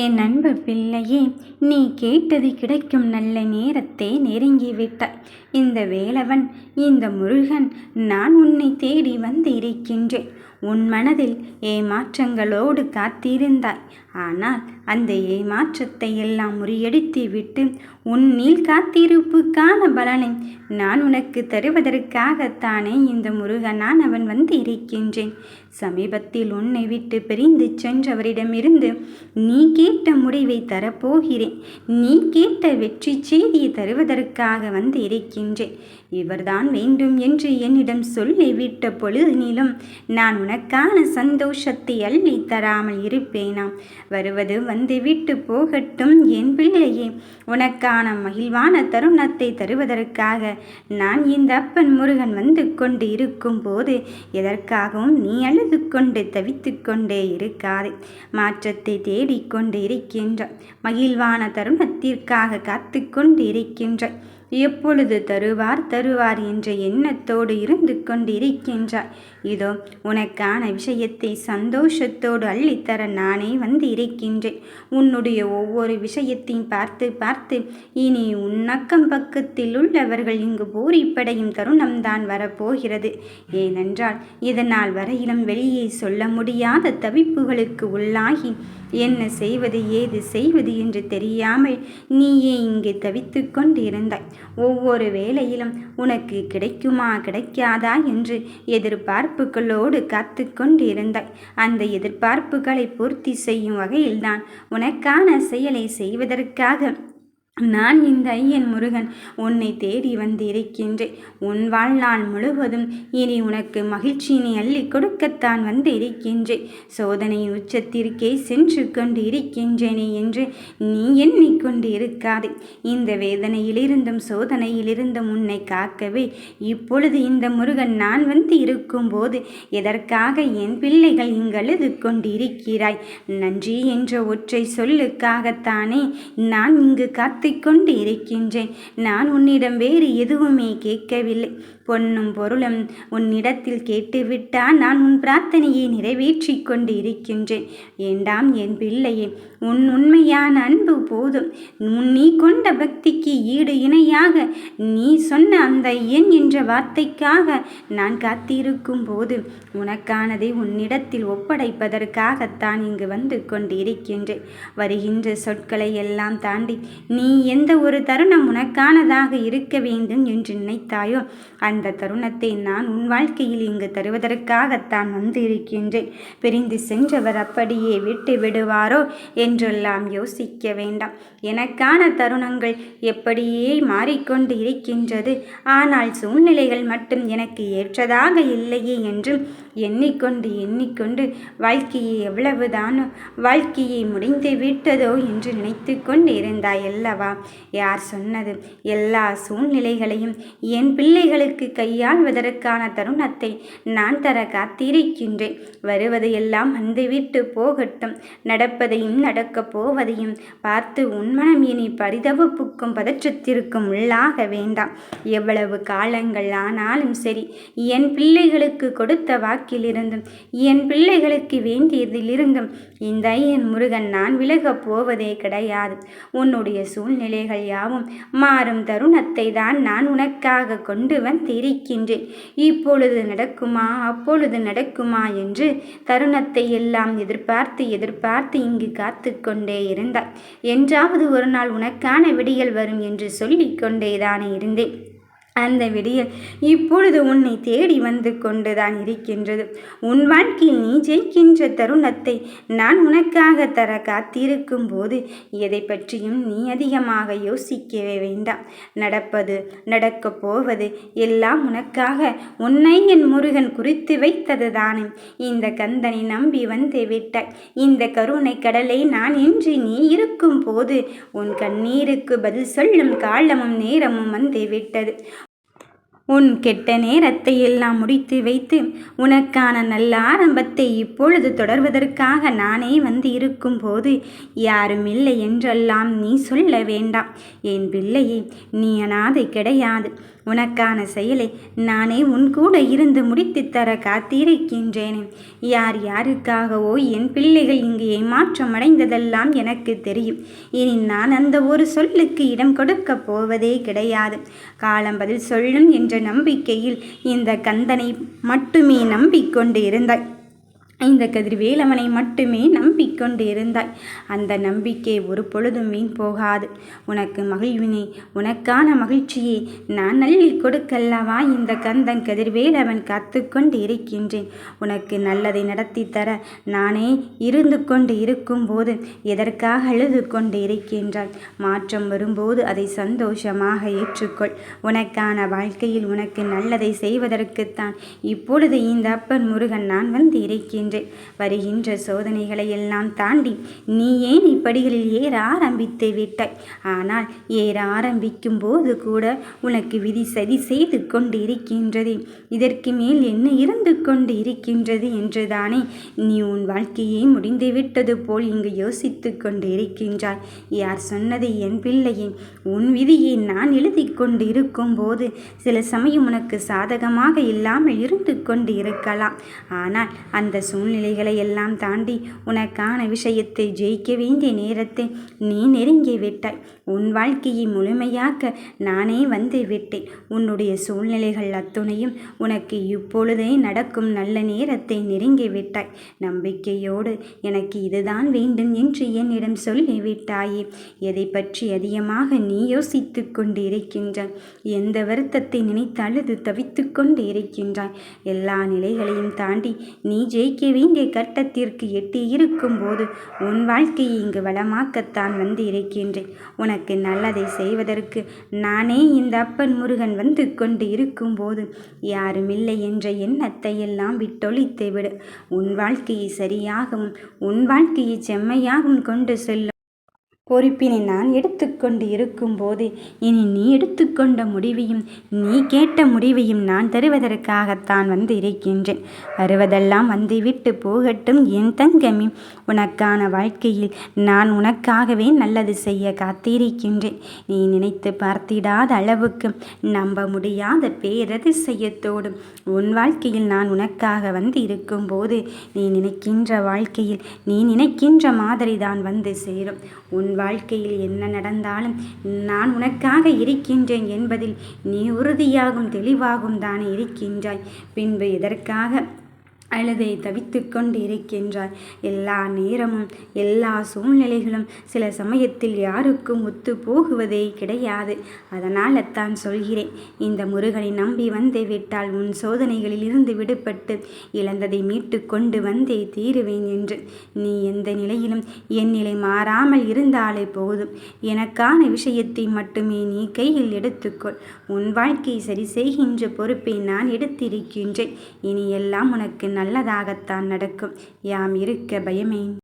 என் அன்பு பிள்ளையே நீ கேட்டது கிடைக்கும் நல்ல நேரத்தை நெருங்கிவிட்டாய் இந்த வேலவன் இந்த முருகன் நான் உன்னை தேடி வந்திருக்கின்றேன் உன் மனதில் ஏமாற்றங்களோடு காத்திருந்தாய். ஆனால் அந்த ஏமாற்றத்தை எல்லாம் முறியடித்து விட்டு உன்னில் காத்திருப்புக்கான பலனை நான் உனக்கு தருவதற்காகத்தானே இந்த முருகனான் அவன் வந்து இருக்கின்றேன் சமீபத்தில் உன்னை விட்டு பிரிந்து சென்றவரிடமிருந்து நீ கேட்ட முடிவை தரப்போகிறேன். நீ கேட்ட வெற்றி செய்தியை தருவதற்காக வந்து இருக்கின்றேன் இவர்தான் வேண்டும் என்று என்னிடம் சொல்லிவிட்ட பொழுதினிலும் நான் உனக்கான சந்தோஷத்தை அள்ளி தராமல் இருப்பேனாம். வருவது வந்து விட்டு போகட்டும் என் பிள்ளையே. உனக்கான மகிழ்வான தருணத்தை தருவதற்காக நான் இந்த அப்பன் முருகன் வந்து கொண்டு இருக்கும் போது எதற்காகவும் நீ அழுது கொண்டு தவித்து கொண்டே இருக்காதே. மாற்றத்தை தேடிக்கொண்டு இருக்கின்ற மகிழ்வான தருணத்திற்காக காத்து கொண்டு இருக்கின்ற எப்பொழுது தருவார்? தருவார் என்ற எண்ணத்தோடு இருந்து கொண்டிருக்கின்றாய். இதோ உனக்கான விஷயத்தை சந்தோஷத்தோடு அள்ளித்தர நானே வந்து இருக்கின்றேன். உன்னுடைய ஒவ்வொரு விஷயத்தையும் பார்த்து பார்த்து இனி உன்னக்கம் பக்கத்தில் உள்ளவர்கள் இங்கு போரிப்படையும் தருணம்தான் வரப்போகிறது. ஏனென்றால் இதனால் வரையிலும் வெளியே சொல்ல முடியாத தவிப்புகளுக்கு உள்ளாகி என்ன செய்வது ஏது செய்வது என்று தெரியாமல் நீயே இங்கே தவித்து கொண்டிருந்தாய். ஒவ்வொரு வேளையிலும் உனக்கு கிடைக்குமா கிடைக்காதா என்று எதிர்பார்ப்புகளோடு காத்து கொண்டிருந்தாய். அந்த எதிர்பார்ப்புகளை பூர்த்தி செய்யும் வகையில்தான் உனக்கான செயலை செய்வதற்காக நான் இந்த ஐயன் முருகன் உன்னை தேடி வந்திருக்கின்றேன். உன் வாழ்நாள் முழுவதும் இனி உனக்கு மகிழ்ச்சியினை அள்ளி கொடுக்கத்தான் வந்து இருக்கின்றேன் சோதனையின் உச்சத்திற்கே சென்று கொண்டு இருக்கின்றேனே என்று நீ எண்ணிக்கொண்டு இருக்காதே இந்த வேதனையிலிருந்தும் சோதனையிலிருந்தும் உன்னை காக்கவே இப்பொழுது இந்த முருகன் நான் வந்து இருக்கும்போது எதற்காக என் பிள்ளைகள் இங்கழுது கொண்டு இருக்கிறாய் நன்றி என்ற ஒற்றை சொல்லுக்காகத்தானே நான் இங்கு காத்து கொண்டு இருக்கின்றேன் நான் உன்னிடம் வேறு எதுவுமே கேட்கவில்லை. பொன்னும் பொருளும் உன்னிடத்தில் கேட்டுவிட்டால் நான் உன் பிரார்த்தனையை நிறைவேற்றி கொண்டு இருக்கின்றேன் ஏண்டாம் என் பிள்ளையே உன் உண்மையான அன்பு போதும். உன் நீ கொண்ட பக்திக்கு ஈடு இணையாக நீ சொன்ன அந்த எண் என்ற வார்த்தைக்காக நான் காத்திருக்கும் போது உனக்கானதை உன்னிடத்தில் ஒப்படைப்பதற்காகத்தான் இங்கு வந்து கொண்டு இருக்கின்றேன் வருகின்ற சொற்களை எல்லாம் தாண்டி நீ எந்த ஒரு தருணம் உனக்கானதாக இருக்க வேண்டும் என்று நினைத்தாயோ அந்த தருணத்தை நான் உன் வாழ்க்கையில் இங்கு தருவதற்காகத்தான் வந்து இருக்கின்றேன் பிரிந்து சென்றவர் அப்படியே விட்டு விடுவாரோ என் என்றெல்லாம் யோசிக்க வேண்டாம். எனக்கான தருணங்கள் எப்படியே மாறிக்கொண்டு இருக்கின்றது. ஆனால் சூழ்நிலைகள் மட்டும் எனக்கு ஏற்றதாக இல்லையே என்றும் எண்ணிக்கொண்டு எண்ணிக்கொண்டு வாழ்க்கையை எவ்வளவுதானோ வாழ்க்கையை முடிந்து விட்டதோ என்று நினைத்து கொண்டு இருந்தாய் அல்லவா? யார் சொன்னது? எல்லா சூழ்நிலைகளையும் என் பிள்ளைகளுக்கு கையாள்வதற்கான தருணத்தை நான் தர காத்திருக்கின்றேன். வருவது எல்லாம் வந்துவிட்டு போகட்டும். நடப்பதையும் நடக்கப் போவதையும் பார்த்து உன்மனம் இனி பரிதவப்புக்கும் பதற்றத்திற்கும் உள்ளாக வேண்டாம். எவ்வளவு காலங்கள் ஆனாலும் சரி என் பிள்ளைகளுக்கு கொடுத்த வாக்கிலிருந்தும் என் பிள்ளைகளுக்கு வேண்டியதிலிருந்தும் இந்த என் முருகன் நான் விலகப் போவதே கிடையாது. உன்னுடைய சூழ்நிலைகள் யாவும் மாறும் தருணத்தை தான் நான் உனக்காக கொண்டு வந்திருக்கின்றேன். இப்பொழுது நடக்குமா அப்பொழுது நடக்குமா என்று தருணத்தை எல்லாம் எதிர்பார்த்து எதிர்பார்த்து இங்கு காத்து கொண்டே இருந்தார் என்றாவது ஒரு நாள் உனக்கான விடியல் வரும் என்று சொல்லிக்கொண்டேதானே இருந்தேன். அந்த விடியல் இப்பொழுது உன்னை தேடி வந்து கொண்டுதான் இருக்கின்றது. உன் வாழ்க்கையில் நீ ஜெயிக்கின்ற தருணத்தை நான் உனக்காக தர காத்திருக்கும் போது எதை பற்றியும் நீ அதிகமாக யோசிக்கவே வேண்டாம். நடப்பது நடக்கப் போவது எல்லாம் உனக்காக உன்னை என் முருகன் குறித்து வைத்தது தானே இந்த கந்தனை நம்பி வந்து விட்டாய். இந்த கருணை கடலை நான் இன்றி நீ இருக்கும் போது உன் கண்ணீருக்கு பதில் சொல்லும் காலமும் நேரமும் வந்து விட்டது. உன் கெட்ட நேரத்தை எல்லாம் முடித்து வைத்து உனக்கான நல்ல ஆரம்பத்தை இப்பொழுது தொடர்வதற்காக நானே வந்து இருக்கும்போது யாரும் இல்லை என்றெல்லாம் நீ சொல்ல வேண்டாம். என் பிள்ளையே நீ அனாதை கிடையாது. உனக்கான செயலை நானே உன் கூட இருந்து முடித்து தர காத்திருக்கின்றேனே. யார் யாருக்காகவோ என் பிள்ளைகள் இங்கு ஏமாற்றம் அடைந்ததெல்லாம் எனக்கு தெரியும். இனி நான் அந்த ஒரு சொல்லுக்கு இடம் கொடுக்க போவதே கிடையாது. காலம் பதில் சொல்லும் என்ற நம்பிக்கையில் இந்த கந்தனை மட்டுமே நம்பிக்கொண்டு இருந்தாய். இந்த கதிர்வேலவனை மட்டுமே நம்பிக்கொண்டு இருந்தாய் அந்த நம்பிக்கை ஒரு பொழுதும் வீண் போகாது. உனக்கு மகிழ்வினை உனக்கான மகிழ்ச்சியை நான் நல்லி கொடுக்கல்லவா? இந்த கந்தன் கதிர்வேலவன் காத்து கொண்டு இருக்கின்றேன் உனக்கு நல்லதை நடத்தி தர நானே இருந்து கொண்டு இருக்கும்போது எதற்காக அழுது கொண்டு இருக்கின்றாய் மாற்றம் வரும்போது அதை சந்தோஷமாக ஏற்றுக்கொள். உனக்கான வாழ்க்கையில் உனக்கு நல்லதை செய்வதற்குத்தான் இப்பொழுது இந்த அப்பன் முருகன் நான் வந்து இருக்கின்றேன் வருகின்ற வருகின்ற சோதனைகளை எல்லாம் தாண்டி நீ ஏன் இப்படிகளில் ஏற ஆரம்பித்து விட்டாய்? ஆனால் ஏற ஆரம்பிக்கும் போது கூட உனக்கு விதி சதி செய்து கொண்டு இருக்கின்றது இதற்கு மேல் என்ன இருந்து கொண்டு இருக்கின்றது என்றுதானே நீ உன் வாழ்க்கையை முடிந்துவிட்டது போல் இங்கு யோசித்து கொண்டு இருக்கின்றாய் யார் சொன்னது என் பிள்ளையே? உன் விதியை நான் எழுதி கொண்டு இருக்கும் போது சில சமயம் உனக்கு சாதகமாக இல்லாமல் இருந்து கொண்டு இருக்கலாம் ஆனால் அந்த சூழ்நிலைகளை எல்லாம் தாண்டி உனக்கான விஷயத்தை ஜெயிக்க வேண்டிய நேரத்தை நீ நெருங்கி விட்டாய். உன் வாழ்க்கையை முழுமையாக்க நானே வந்து விட்டேன். உன்னுடைய சூழ்நிலைகள் அத்துணையும் உனக்கு இப்பொழுதே நடக்கும் நல்ல நேரத்தை நெருங்கி விட்டாய். நம்பிக்கையோடு எனக்கு இதுதான் வேண்டும் என்று என்னிடம் சொல்லிவிட்டாயே. எதை பற்றி அதிகமாக நீ யோசித்து கொண்டு இருக்கின்றாய் எந்த வருத்தத்தை நினைத்து அழுது தவித்து கொண்டு இருக்கின்றாய் எல்லா நிலைகளையும் தாண்டி நீ ஜெயிக்க வேண்டிய கட்டத்திற்கு எட்டி இருக்கும்போது உன் வாழ்க்கையை இங்கு வளமாக்கத்தான் வந்து இருக்கின்றேன். உனக்கு நல்லதை செய்வதற்கு நானே இந்த அப்பன் முருகன் வந்து கொண்டு இருக்கும்போது யாருமில்லை என்ற எண்ணத்தை எல்லாம் விட்டொழித்து விடு. உன் வாழ்க்கையை சரியாகவும் உன் வாழ்க்கையை செம்மையாகவும் கொண்டு செல்லும் பொறுப்பினை நான் எடுத்துக்கொண்டு இருக்கும்போது இனி நீ எடுத்துக்கொண்ட முடிவையும் நீ கேட்ட முடிவையும் நான் தருவதற்காகத்தான் வந்து இருக்கின்றேன். வருவதெல்லாம் வந்து விட்டு போகட்டும் என் தங்கமி. உனக்கான வாழ்க்கையில் நான் உனக்காகவே நல்லது செய்ய காத்திருக்கின்றேன். நீ நினைத்து பார்த்திடாத அளவுக்கு நம்ப முடியாத பேரதிசயத்தோடும் உன் வாழ்க்கையில் நான் உனக்காக வந்து இருக்கும்போது நீ நினைக்கின்ற வாழ்க்கையில் நீ நினைக்கின்ற மாதிரி தான் வந்து சேரும். உன் வாழ்க்கையில் என்ன நடந்தாலும் நான் உனக்காக இருக்கின்றேன் என்பதில் நீ உறுதியாகும் தெளிவாகும் தானே இருக்கின்றாய். பின்பு எதற்காக அழுதை தவித்து கொண்டு இருக்கின்றாய் எல்லா நேரமும் எல்லா சூழ்நிலைகளும் சில சமயத்தில் யாருக்கும் ஒத்து போகுவதே கிடையாது. அதனால் தான் சொல்கிறேன் இந்த முருகனை நம்பி வந்தே விட்டால் உன் சோதனைகளில் இருந்து விடுபட்டு இழந்ததை மீட்டு கொண்டு வந்தே தீருவேன் என்று. நீ எந்த நிலையிலும் என் நிலை மாறாமல் இருந்தாலே போதும். எனக்கான விஷயத்தை மட்டுமே நீ கையில் எடுத்துக்கொள். உன் வாழ்க்கையை சரி செய்கின்ற பொறுப்பை நான் எடுத்திருக்கின்றேன். இனி எல்லாம் உனக்கு நல்லதாகத்தான் நடக்கும். யாம் இருக்க பயமே.